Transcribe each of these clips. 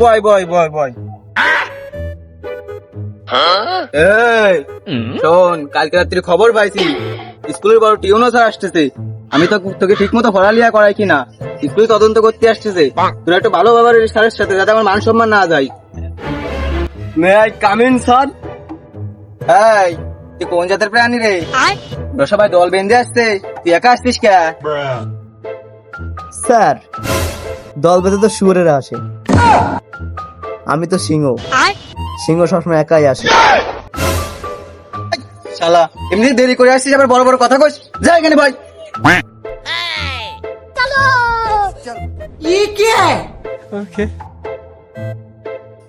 বয় বয় বয় বয় এই শোন কালকে রাত্রি খবর পাইছি। স্কুলের বড় টিউনো স্যার আসতেছে। আমি তো তোকে ঠিক মতো পড়ালিয়া করাই কিনা। স্কুলে তদন্ত করতে আসতেছে। তোরা একটু ভালো ব্যবহার স্যারের সাথে যাতে আমার মান সম্মান না যায়। May I come in sir এই তুই কোন জাতের প্রাণী রে? ওরা সবাই দল বেঁধে আসছে তুই একা আসছিস কে? স্যার দল বেঁধে তো শুয়োরেরা আসে। আমি তো সিংহ। সিংহ সবসময় একাই আসে। শালা এমনি দেরি করে আসছিস আবার বড় বড় কথা কইস? যা এখানে ভাই।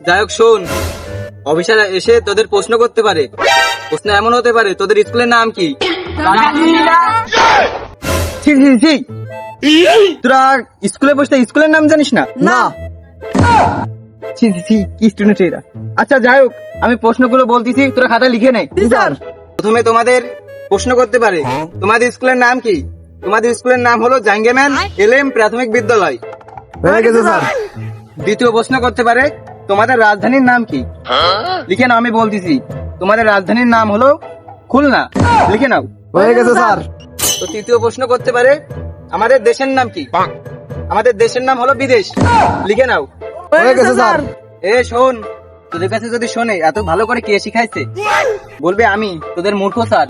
যাই হোক শোন। অফিসার এসে তোদের প্রশ্ন করতে পারে। প্রশ্ন এমন হতে পারে তোদের স্কুলের নাম কি। তোরা স্কুলে বসতে স্কুলের নাম জানিস না? না। ছি, ছি, ছি, কি স্টুডেন্ট এরা? আচ্ছা যাই হোক আমি প্রশ্নগুলো বলতেছি তোরা খাতা লিখে নে। স্যার। প্রথমে তোমাদের প্রশ্ন করতে পারে তোমাদের স্কুলের নাম কি? তোমাদের স্কুলের নাম হলো জাঙ্গেম্যান এলএম প্রাথমিক বিদ্যালয়। হয়ে গেছে স্যার। দ্বিতীয় প্রশ্ন করতে পারে তোমাদের রাজধানীর নাম কি? লিখে নাও আমি বলতেছি। তোমাদের রাজধানীর নাম হলো খুলনা। লিখে নাও। হয়ে গেছে স্যার। তো তৃতীয় প্রশ্ন করতে পারে আমাদের দেশের নাম কি? আমাদের দেশের নাম হলো বিদেশ। লিখে নাও। হয়ে গেছে স্যার। এ শোন তোদের কাছে যদি শোনে এত ভালো করে কে শিখাইছে? বলবে আমি তোদের মূর্খ স্যার।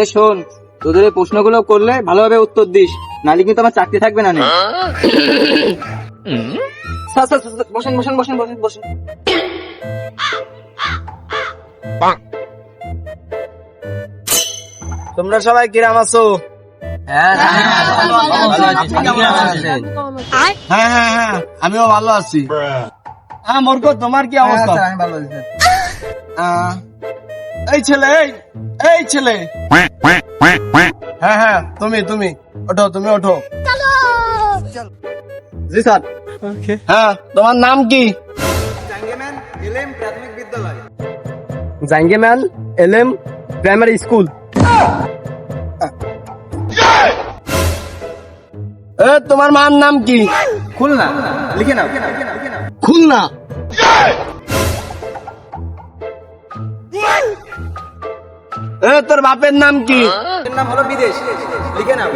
এ শোন তোদের এই প্রশ্নগুলো করলে ভালোভাবে উত্তর দিস নালে কিন্তু আমার চাকরি থাকবে না নে। স্যার, স্যার, স্যার, বসেন বসেন বসেন বসেন বসেন। তোমরা সবাই কিরাম আছো? হ্যাঁ হ্যাঁ হ্যাঁ হ্যাঁ আমিও ভালো আছি। হ্যাঁ তোমার কি অবস্থা? আহ, এই ছেলে এই এই ছেলে। হ্যাঁ হ্যাঁ তুমি তুমি ওঠো তুমি ওঠো। জি স্যার। হ্যাঁ তোমার নাম কি? প্রাথমিক বিদ্যালয়। জাঙ্গেম্যান এলএম প্রাইমারি স্কুল। এ তোমার মার নাম কি? খুলনা লিখে নাও। খুলনা। এ তোর বাপের নাম কি? এর নাম হলো বিদেশ। লিখে নাও।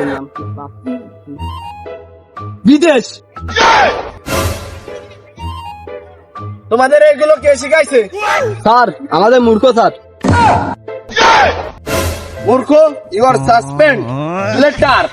বিদেশ। তোমাদের এগুলো কে শিখাইছে? স্যার আমাদের মূর্খ স্যার। মূর্খ? You R suspend letter